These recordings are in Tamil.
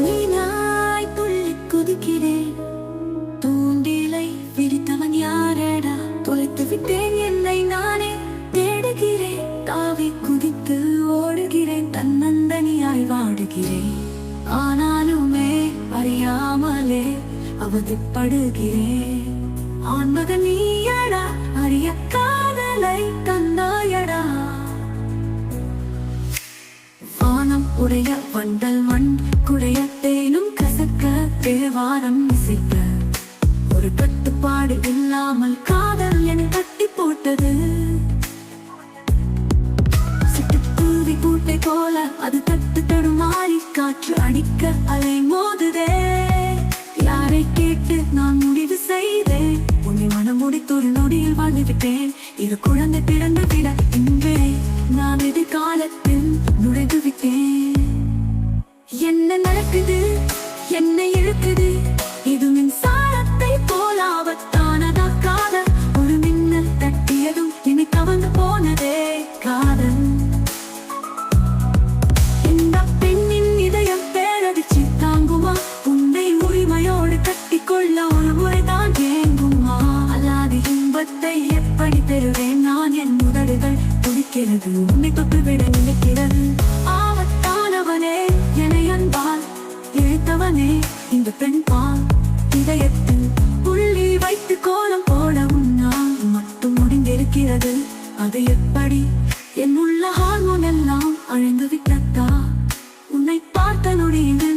துள்ளினாய் துள்ளி குதிக்கிறேன் தூண்டிலை விரித்தவன் யாரடா? தொலைத்து விட்டேன் என்னை நானே தேடுகிறேன் தாவி குதித்து ஓடுகிறேன் தன்னந்தனியாய் வாடுகிறேன் ஆனாலுமே அறியாமலே அவதிப்படுகிறேன் ஆன்மக நீயடா அறிய காதலை தந்தாயடா. வானம் உடைய வண்டல் மண் தேவாரம் இசைக்க. ஒரு கட்டுப்பாடு இல்லாமல் காதல் என கட்டி போட்டது. சிட்டுக்குருவி கூட்டை போல அது தட்டு தடுமாறி காற்று அடிக்க அலை மோதுதே. யாரை கேட்டு நான் முடிவு செய்தேன். உன்னை மனம் முடித்தொரு நொடியில் வாழ்ந்துவிட்டேன் இது குழந்தை பிறந்து விட இன்றே நான் எதிர்காலத்தில் நுழைந்து விட்டேன். என்ன நடக்குது? என்னை இழுக்குது. இது மின்சாரத்தை போல ஆபத்தானதா காதல்? ஒரு மின்னல் தட்டியதும் என்னை கவர்ந்து போனதே காதல். இந்த பெண்ணின் இதயம் பேரடிச்சு தாங்குமா? உன்னை உரிமையோடு கட்டிக்கொள்ள ஒரு முறைதான் ஏங்குமா? அல்லாது இன்பத்தை எப்படி பெறுவேன்? நான் என் உதடுகள் துடிக்கிறது. உன்னை தொட்டுவிட நினைக்கிறேன். அந்த பெண் பால் இதயத்தில் புள்ளி வைத்து கோலம் போட உன்னால் மட்டும் முடிந்திருக்கிறது. அது எப்படி? என் உள்ள ஹார்மோன் எல்லாம் அழிந்து விட்டதா? உன்னை பார்த்த நொடியின்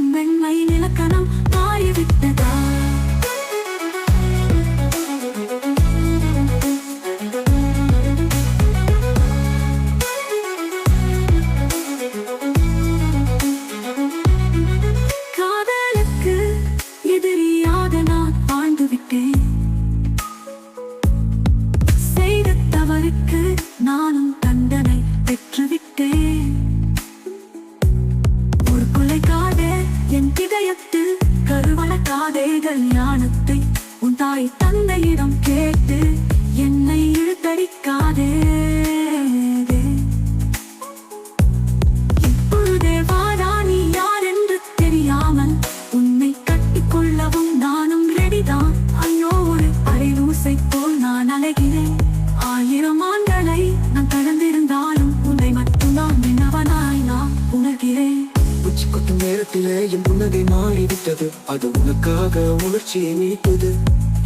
நேரத்திலே என் புன்னகை மாறிவிட்டது. அது உனக்காக உணர்ச்சியை மீட்டது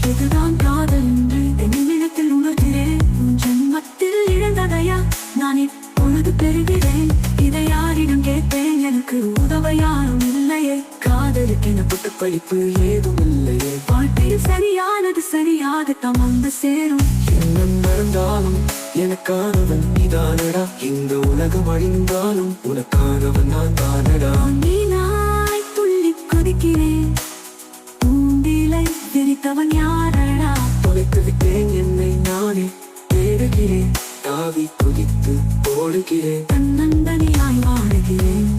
இதுதான் காதல் என்று என் நிமிடத்தில் உணர்கிறேன். உன் ஜென்மத்தில் இழந்ததையா நான் இப்பொழுது பெறுகிறேன். இதை யாரிடம் கேட்பேன்? எனக்கு உதவ யாரும் இல்லையே. காதலுக்கு எனப்பட்ட படிப்பு ஏதும் இல்லையே. வாழ்க்கையில் சரியானது சரியாகத்தான் வந்து சேரும். என்ன நடந்தாலும் எனக்கானவன் நீதானடா. இந்த உலகம் அழிந்தாலும் உனக்கானவன் நான் தானடா நீ குதிக்கிறேன் பூண்டிலை விரித்தவன் யாரடா? தொலைத்து விட்டேன் என்னை நானே தேடுகிறேன். தாவி குதித்து ஓடுகிறேன் தன்னந்தனியாய் வாழுகிறேன்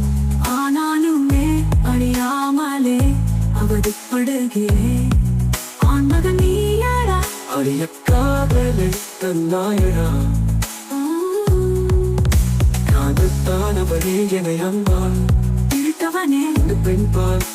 ஆனாலுமே அறியாமலே அவதிப்படுகிறேன். ஆண்மகன் நீயடா? அரிய காதலை தன்னாயடா காதத்தானவனே என்னை அன்பால் இழுத்தவனே பெண்பால்.